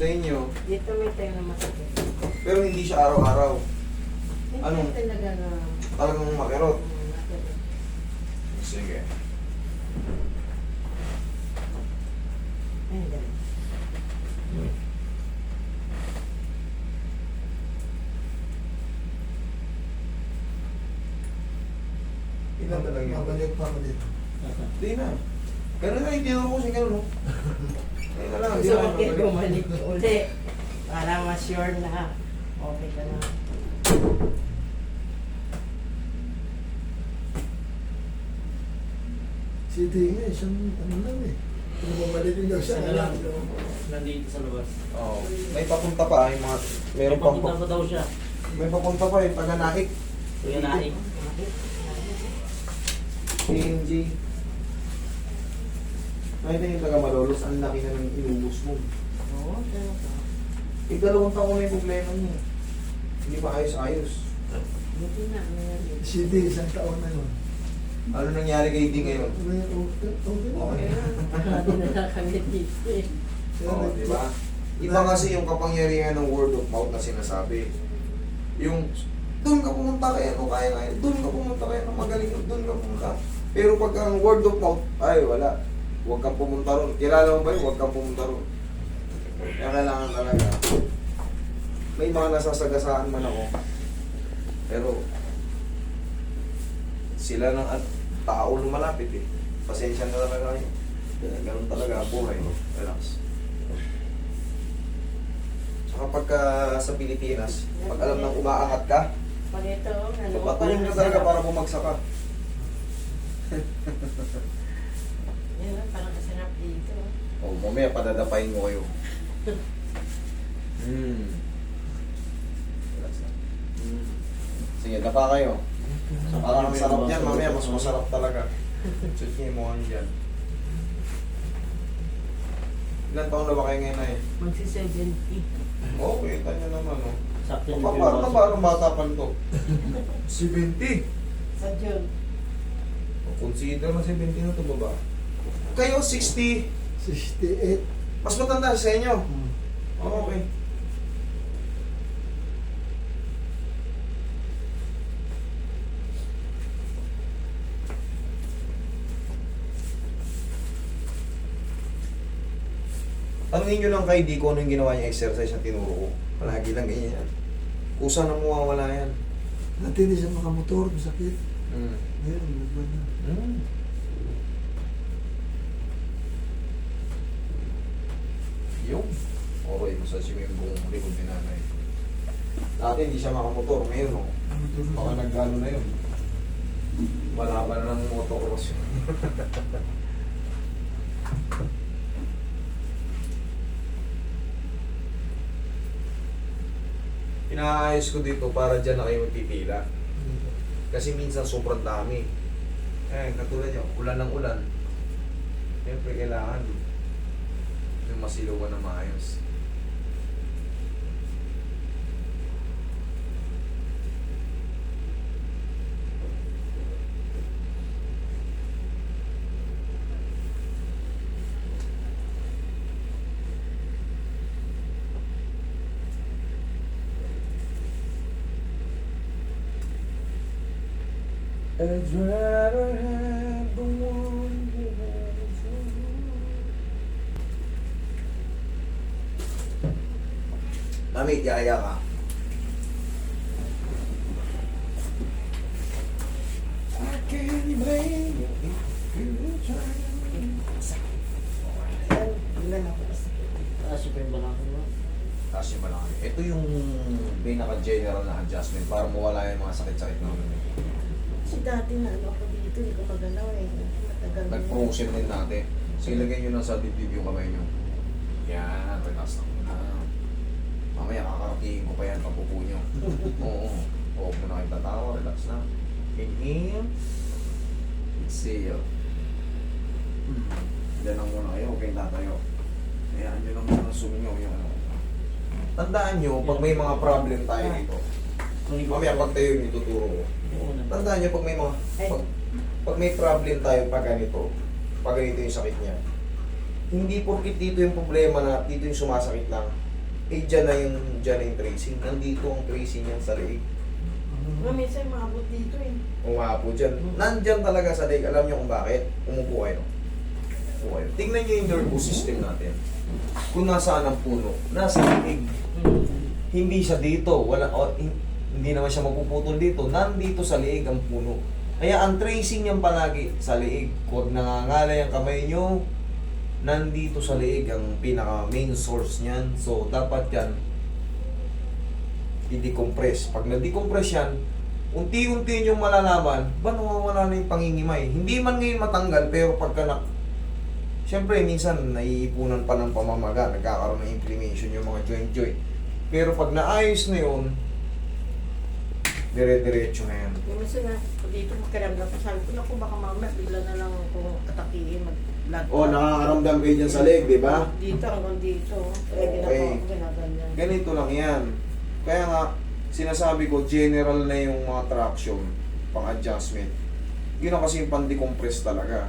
Sa inyo. Dito may tayo na masakit. Pero hindi siya araw-araw. Hindi Anong- talaga na... Talagang makirot. Sige. Ay, ganun. Ilan talaga yun? Babalik pa ako dito. Hindi na. Ganun na yung tinuro ko siya ganun. Gusto ko kayo bumalik uli. Para ma-sure na okay ka na. Si Tinga, isang ano lang eh. Kung bumalik yung daw siya, na lang. alam. Nandito sa labas. Oo. May papunta pa. Yung mga, meron pang papunta pa daw siya. May papunta pa yung taga Naik. Kuya Naik. PNG. Nakita yung taga Malolos, ang laki na ng inubos mo. Oo, ka. Eh, dalawang taon may problema niya. Hindi pa ayos-ayos. Buti na, mayroon. Si Tinga, isang taon na yun. Ano nangyari kay Di ngayon? Okay, okay, okay. Okay. Marami na lang kami dito eh. Oo, di ba? Iba kasi yung kapangyarihan ng word of mouth na sinasabi. Yung, doon ka pumunta kaya ano kaya kaya, doon ka pumunta kaya ano magaling, doon ka pumunta. Pero pag ang word of mouth, ay wala. Huwag kang pumunta ron. Kilala mo ba yun? Huwag kang pumunta ron. Kaya kailangan talaga. May mga nasasagasaan man ako. Pero, sila ng at tao lumalapit eh. Pasensya na talaga kayo. Ganun talaga ang buhay. Relax. Tsaka pagka sa Pilipinas, pag alam nang umaangat ka, Pag ito, ano, papatuloy ka talaga para bumagsak ka. Yan lang, parang kasarap dito. O, mamaya padadapain mo kayo. Hmm. Hmm. Sige, dapa kayo. Parang ang sarap niyan, mamaya mas masarap talaga. Niyo mo ano dyan. Ilan taon na ba kayo ngayon ay? Magsi-70. Oo, oh, kita niyo naman, oh. Sakto Pa- yung pa- Paano na parang bata pa nito? 70. Sa June. Consider na 70 na ito baba. Kayo 60. 68. Mas matanda sa inyo. Hmm. Oh, okay. Tanungin nyo lang kay Di kung ano yung ginawa niya exercise na tinuro ko. Palagi lang ganyan yan. Kusa na mawawala yan. Hindi siya makamotor, masakit. Mm. Ngayon, nagban na. Mm. Yung. Okay, massage mo yung buong likod ni nanay. Dati hindi siya makamotor. Ngayon, oh. Baka nagano na yun. Wala ba na ng motocross yun? Inaayos ko dito para dyan na kayo magpipila. Kasi minsan sobrang dami. Eh, katulad nyo, ulan ng ulan. Siyempre kailangan yung masiluwan na maayos. I'd rather have ilan ako masakit. Taas yung pimbalakang mo. Tapos yung malaki. Ito yung pinaka-general na adjustment para mawala yung mga sakit-sakit na ulo. Kasi dati na ano ako dito, hindi ko magalaw eh. Matagal na. Nag-frozen din natin. So ilagay nyo lang sa dibdib yung kamay nyo. Yan, relax lang muna. Mamaya kakaratingin ko pa yan pagpupo nyo. Oo. Huwag mo na tatawa, relax na. Inhale. Exhale. Hmm. Diyan lang muna kayo, kayong tatayo. Ayan, nyo lang muna sumingaw yung ano. Tandaan nyo, pag may mga problem tayo dito, mamaya pag tayo yung ituturo ko. Tandaan nyo, pag may mga, pag, pag may problem tayo pag ganito, pag ganito yung sakit niya, hindi porkit dito yung problema na dito yung sumasakit lang. Eh, dyan na yung, dyan na yung tracing. Nandito ang tracing yan sa leeg. Nga minsan maabot dito eh. Umapo dyan. Nandyan talaga sa leeg. Alam niyo kung bakit? Umupo kayo. Umupo kayo. Tingnan niyo yung nervous system natin. Kung nasaan ang puno. Nasa leeg. Hindi siya dito. Wala, o, hin- hindi naman siya magpuputol dito. Nandito sa leeg ang puno. Kaya ang tracing niyan palagi sa leeg. Huwag nangangalay ang kamay niyo. Nandito sa leeg ang pinaka main source niyan. So, dapat yan i-decompress. Pag na-decompress yan, unti-unti nyo malalaman, ba nawawala na yung pangingimay? Hindi man ngayon matanggal, pero pagka na... Siyempre, minsan naiipunan pa ng pamamaga, nagkakaroon ng inflammation yung mga joint-joint. Pero pag naayos na yun, dire-diretso na yan. Minsan na, dito magkaramdam ko, sabi ko, naku baka mamaya bigla na lang kung atakihin, mag-blood. O, nakakaramdam kayo dyan sa leg, di ba? Dito hanggang dito. Kaya Okay. ginagawa ko, ginaganyan. Ganito lang yan. Kaya nga, sinasabi ko, general na yung mga traction, pang-adjustment. Yun ang kasi yung pan-decompress talaga.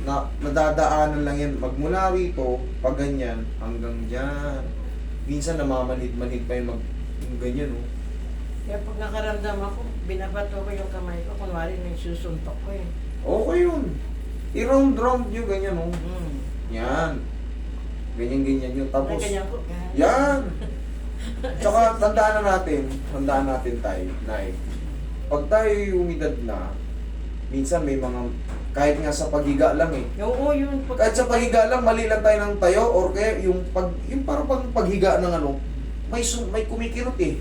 Na, nadadaanan lang yan. Magmula rito, pag ganyan, hanggang dyan. Minsan namamanid-manid pa yung mag, yung ganyan, oh. Kaya pag nakaramdam ako, binabato ko yung kamay ko. Kunwari, nagsusuntok ko eh. Okay yun. I-round-round nyo, ganyan, oh. Mm. Yan. Ganyan-ganyan yun. Tapos, Ay, ganyan ko. Yan! Tsaka tandaan na natin, tandaan natin tayo, Nay. Pag tayo umidad na, minsan may mga, kahit nga sa paghiga lang eh. Oo, yun. Pag, Kahit sa paghiga lang, mali lang tayo ng tayo, or kaya yung, pag, yung parang pag paghiga ng ano, may, sum, may kumikirot eh.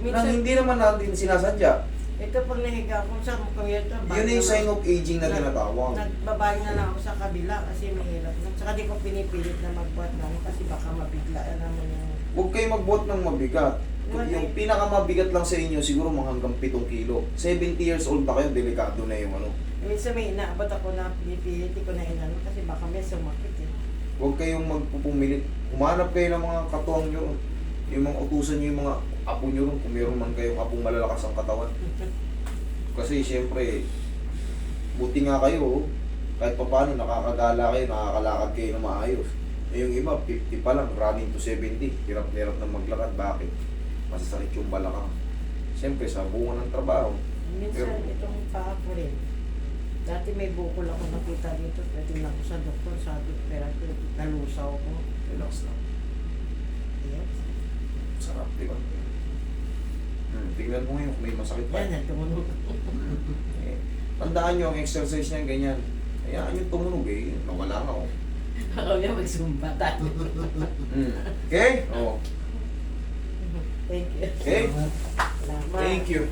Nang minsan, hindi naman natin sinasadya. ito pag nahiga ko sa ito, Yun yung sign of aging na tinatawag. Nagbabayo na lang ako sa kabila kasi mahirap. na. Saka di ko pinipilit na magbuhat na ano kasi baka mabigla na naman yung... Huwag kayo magbuhat ng mabigat. Wala. Yung pinakamabigat lang sa inyo, siguro mga hanggang 7 kilo. 70 years old pa kayo, delikado na yung ano. Minsan may inaabot ako na pinipilit ko na inano kasi baka may sumakit eh. Huwag kayong magpupumilit. Humanap kayo ng mga katuwang nyo. Yung mga utusan nyo, yung mga apo nyo ron, kung meron man kayong apong malalakas ang katawan. Kasi siyempre, buti nga kayo, kahit pa paano, nakakagala kayo, nakakalakad kayo na maayos. Eh, yung iba, 50 pa lang, running to 70. Hirap-hirap na maglakad. Bakit? Masasakit yung balakang. Siyempre, sa bunga ng trabaho. Minsan Pero- itong paa ko rin. Dati may bukol ako nakita dito. Tingnan ko sa doktor, sabi ko, pero nalusaw ko. Relax lang. Yes. Sarap, di ba? Hmm, tingnan mo ngayon kung may masakit pa. Yan, tumunog. Eh, tandaan nyo, ang exercise niya ganyan. Hayaan nyo tumunog eh. Nawala nga oh. Ako niya magsumba tayo. Mm. Okay? Oh. Thank you. Okay? Salamat. Thank you.